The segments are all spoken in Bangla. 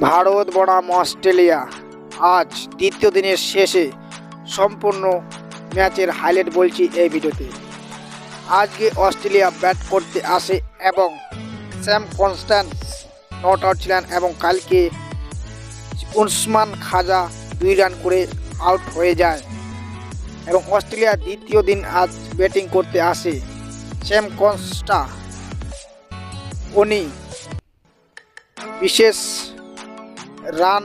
ভারত বনাম অস্ট্রেলিয়া। আজ দ্বিতীয় দিনের শেষে সম্পূর্ণ ম্যাচের হাইলাইট বলছি এই ভিডিওতে। আজকে অস্ট্রেলিয়া ব্যাট করতে আসে এবং স্যাম কনস্ট্যান্স নট আউট ছিলেন এবং কালকে উসমান খাজা দুই রান করে আউট হয়ে যায়। এবং অস্ট্রেলিয়া দ্বিতীয় দিন আজ ব্যাটিং করতে আসে। স্যাম কনস্টা, উনি বিশেষ রান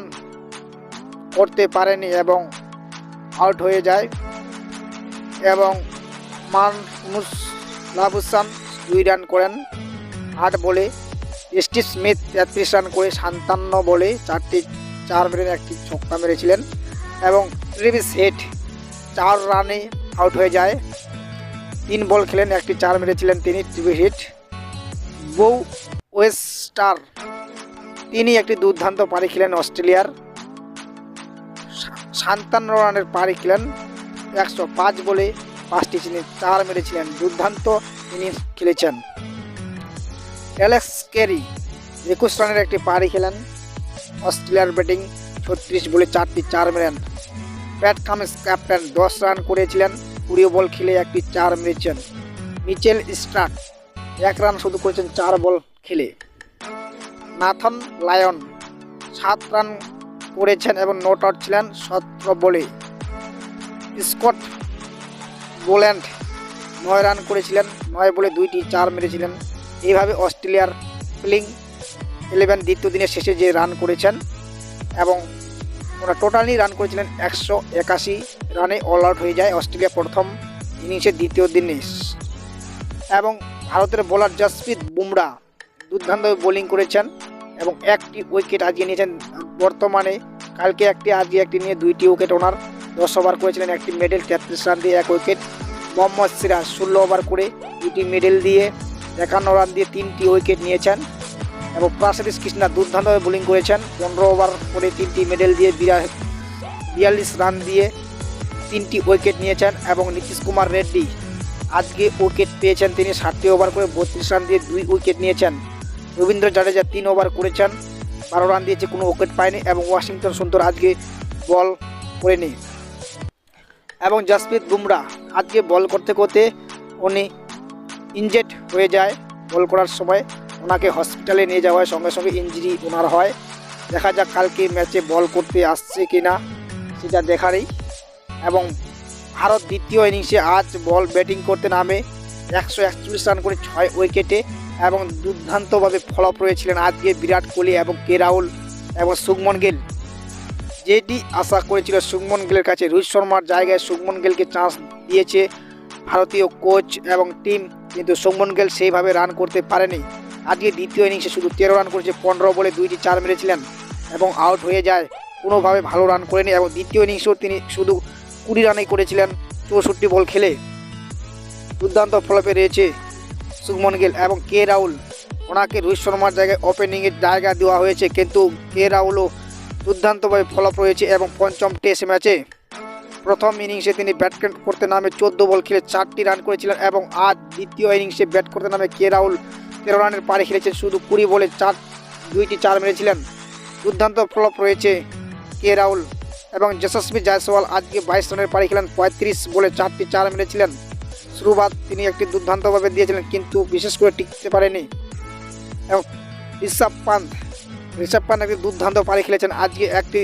করতে পারেনি এবং আউট হয়ে যায়। এবং মান লাবুসান দুই রান করেন, আট বলে। স্টিভ স্মিথ তেত্রিশ রান করে সাতান্ন বলে চারটি, চার মেরে একটি ছক্কা মেরেছিলেন। এবং ট্রিভিস হেড চার রানে আউট হয়ে যায়। তিন বল খেলেন, একটি চার মেরেছিলেন তিনি ট্রিভিস হিট বউ ওয়েস্টার তিনি একটি দুর্দান্ত পারি খেলেন অস্ট্রেলিয়ার। সা- সাতান্ন রানের পারি খেলেন একশো পাঁচ বলে পাঁচটি তিনি চার মেরেছিলেন। দুর্দান্ত ইনিংস খেলেছেন। অ্যালেক্স ক্যারি একুশ রানের একটি পারি খেলেন। অস্ট্রেলিয়ার ব্যাটিং ছত্রিশ বলে চারটি চার মেরেন। প্যাট কামিন্স ক্যাপ্টেন দশ রান করেছিলেন, কুড়ি বল খেলে একটি চার মেরেছেন। মিচেল স্টার্ক এক রান শুধু করেছেন, চার বল খেলে। নাথন লায়ন সাত রান করেছেন এবং নোট আউট ছিলেন সতেরো বলে স্কট বোল্যান্ড নয় রান করেছিলেন, নয় বলে দুইটি চার মেরেছিলেন। এইভাবে অস্ট্রেলিয়ার প্লেইং ইলেভেন দ্বিতীয় দিনের শেষে যে রান করেছেন এবং ওরা টোটালি রান করেছিলেন একশো একাশি রানে অল আউট হয়ে যায় অস্ট্রেলিয়া প্রথম ইনিংসের দ্বিতীয় দিনে। এবং ভারতের বোলার জসপ্রীত বুমরা দুর্দান্ত বোলিং করেছেন। এবং একটি উইকেট আজকে নিয়েছেন বর্তমানে, কালকে একটি, আজকে একটি নিয়ে দুইটি উইকেট ওনার। দশ ওভার করেছিলেন, একটি মেডেল তেত্রিশ রান দিয়ে এক উইকেট মোহাম্মদ সিরাজ ষোলো ওভার করে দুটি মেডেল দিয়ে একান্ন রান দিয়ে তিনটি উইকেট নিয়েছেন। এবং প্রাসাদিস কৃষ্ণা দুর্দান্তভাবে বোলিং করেছেন। পনেরো ওভার করে তিনটি মেডেল দিয়ে বিয়াল্লিশ রান দিয়ে তিনটি উইকেট নিয়েছেন। এবং নীতিশ কুমার রেড্ডি আজকে উইকেট পেয়েছেন তিনি, ষাটটি ওভার করে বত্রিশ রান দিয়ে দুই উইকেট নিয়েছেন। রবীন্দ্র জাডেজা তিন ওভার করেছেন, বারো রান দিয়েছে, কোনো উইকেট পায়নি এবং ওয়াশিংটন সুন্দর আজকে বল করেনি। এবং জাসপ্রীত বুমরা আজকে বল করতে করতে উনি ইনজেড হয়ে যায়, বল করার সময় ওনাকে হসপিটালে নিয়ে যাওয়া হয়, সঙ্গে সঙ্গে ইঞ্জুরি ওনার হয়। দেখা যাক কালকে ম্যাচে বল করতে আসছে কি না সেটা দেখারই এবং ভারত দ্বিতীয় ইনিংসে আজ বল ব্যাটিং করতে নামে, একশো একচল্লিশ রান করে ছয় উইকেটে এবং দুর্দান্তভাবে ফলপ রয়েছিলেন আজকে বিরাট কোহলি এবং কে রাহুল এবং শুভমন গিল। যেটি আশা করেছিল শুভমন গিলের কাছে। রোহিত শর্মার জায়গায় শুভমন গিলকে চান্স দিয়েছে ভারতীয় কোচ এবং টিম কিন্তু শুভমন গিল সেইভাবে রান করতে পারেনি। আজকে দ্বিতীয় ইনিংসে শুধু তেরো রান করেছে, পনেরো বলে দুইটি চার মেরেছিলেন এবং আউট হয়ে যায়। কোনোভাবে ভালো রান করেনি এবং দ্বিতীয় ইনিংসেও তিনি শুধু কুড়ি রানেই করেছিলেন চৌষট্টি বল খেলে। দুর্দান্ত ফলপে রয়েছে শুভমন গিল এবং কে রাহুল? ওনাকে রোহিত শর্মার জায়গায় ওপেনিংয়ের জায়গা দেওয়া হয়েছে, কিন্তু কে রাহুলও দুর্দান্তভাবে ফলপ রয়েছে এবং পঞ্চম টেস্ট ম্যাচে প্রথম ইনিংসে তিনি ব্যাট করতে নামে চোদ্দ বল খেলে চারটি রান করেছিলেন এবং আজ দ্বিতীয় ইনিংসে ব্যাট করতে নামে কে রাহুল তেরো রানের পারে খেলেছেন, শুধু কুড়ি বলে চার, দুইটি চার মেরেছিলেন। দুর্দান্ত ফলপ রয়েছে কে রাহুল এবং যশস্বী জয়সওয়াল আজকে বাইশ রানের পাড়ি খেলেন, পঁয়ত্রিশ বলে চারটি চার মেরেছিলেন। শুরুবাত তিনি একটি দুর্দান্তভাবে দিয়েছিলেন, কিন্তু বিশেষ করে টিকতে পারেনি। এবং ঋষভ পান্ত ঋষভ পান্ত একটি দুর্দান্ত পাড়ি খেলেছেন। আজকে একটি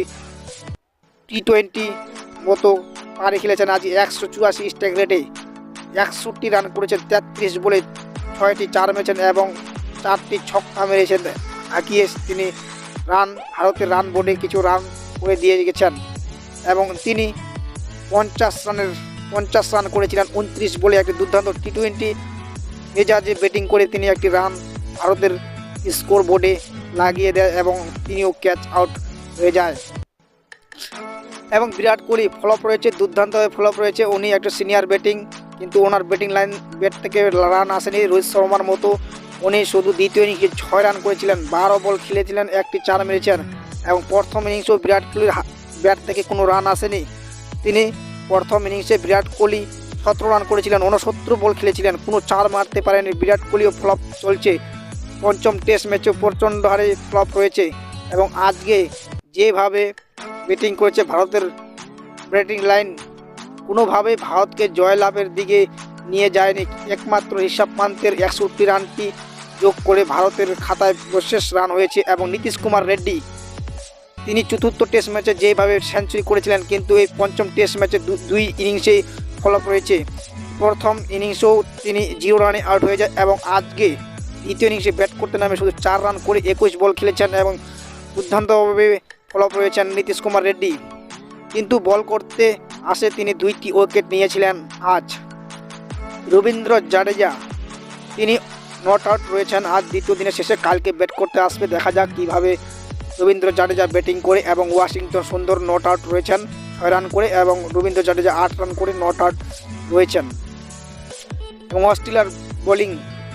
টি টোয়েন্টি মতো পাড়ি খেলেছেন। আজ একশো চুরাশি স্ট্রাইক রেটে একষট্টি রান করেছেন, তেত্রিশ বলে ছয়টি চার মেরেছেন এবং চারটি ছক্কা মেরেছেন। আঁকিয়ে তিনি রান, ভারতের রান বোর্ডে কিছু রান করে দিয়ে গেছেন এবং তিনি পঞ্চাশ রানের পঞ্চাশ রান করেছিলেন, উনত্রিশ বলে একটি দুর্দান্ত টি টোয়েন্টি মেজাজে ব্যাটিং করে তিনি একটি রান ভারতের স্কোর বোর্ডে লাগিয়ে দেয় এবং তিনিও ক্যাচ আউট হয়ে যায়। এবং বিরাট কোহলি ফলপ রয়েছে দুর্দান্তভাবে ফলপ রয়েছে। উনি একটা সিনিয়র ব্যাটিং কিন্তু ওনার ব্যাটিং লাইন ব্যাট থেকে রান আসেনি। রোহিত শর্মার মতো উনি শুধু দ্বিতীয় ইনিংসে ছয় রান করেছিলেন, বারো বল খেলেছিলেন, একটি চার মেরেছেন। এবং প্রথম ইনিংসেও বিরাট কোহলির ব্যাট থেকে কোনো রান আসেনি। তিনি প্রথম ইনিংসে বিরাট কোহলি সতেরো রান করেছিলেন উনসত্তর বল খেলেছিলেন, কোনো চার মারতে পারেনি। বিরাট কোহলিও ফ্লপ চলছে। পঞ্চম টেস্ট ম্যাচেও প্রচণ্ড হারে ফ্লপ রয়েছে এবং আজকে যেভাবে ব্যাটিং করেছে ভারতের ব্যাটিং লাইন, কোনোভাবে ভারতকে জয়লাভের দিকে নিয়ে যায়নি। একমাত্র ঋষভ পান্তের একষট্টি রানটি যোগ করে ভারতের খাতায় বিশেষ রান হয়েছে এবং নীতিশ কুমার রেড্ডি তিনি চতুর্থ টেস্ট ম্যাচে যেভাবে সেঞ্চুরি করেছিলেন, কিন্তু এই পঞ্চম টেস্ট ম্যাচে দুই ইনিংসেই ফলপ রয়েছে। প্রথম ইনিংসেও তিনি জিরো রানে আউট হয়ে যায় এবং আজকে দ্বিতীয় ইনিংসে ব্যাট করতে নামে শুধু চার রান করে একুশ বল খেলেছেন এবং দুর্দান্তভাবে ফলপ রয়েছেন নীতিশ কুমার রেড্ডি। কিন্তু বল করতে আসে তিনি দুইটি উইকেট নিয়েছিলেন আজ। রবীন্দ্র জাডেজা, তিনি নট আউট রয়েছেন। আজ দ্বিতীয় দিনের শেষে কালকে ব্যাট করতে আসবে। দেখা যাক কীভাবে রবীন্দ্র জাডেজা ব্যাটিং করে এবং ওয়াশিংটন সুন্দর নট আউট রয়েছেন, ছয় রান করে এবং রবীন্দ্র জাডেজা আট রান করে নট আউট রয়েছেন। এবং অস্ট্রেলিয়ার বোলিং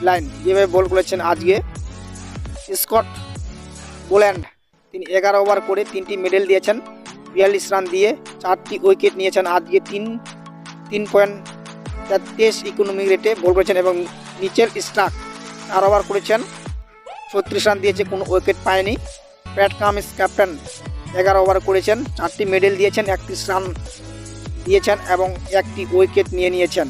লাইন যেভাবে বল করেছেন আজকে, স্কট বোল্যান্ড তিনি এগারো ওভার করে তিনটি মেডেল দিয়েছেন, বিয়াল্লিশ রান দিয়ে চারটি উইকেট নিয়েছেন, আজকে তিন তিন পয়েন্ট তেত্রিশ ইকোনমিক রেটে বল করেছেন এবং নিচের স্টাক চার ওভার করেছেন, ছত্রিশ রান দিয়েছে, কোনো উইকেট পায়নি। প্যাট কামিস ক্যাপ্টেন এগারো ওভার করেছেন, চারটি মেডেল দিয়েছেন একত্রিশ রান দিয়েছেন এবং একটি উইকেট নিয়ে নিয়েছেন।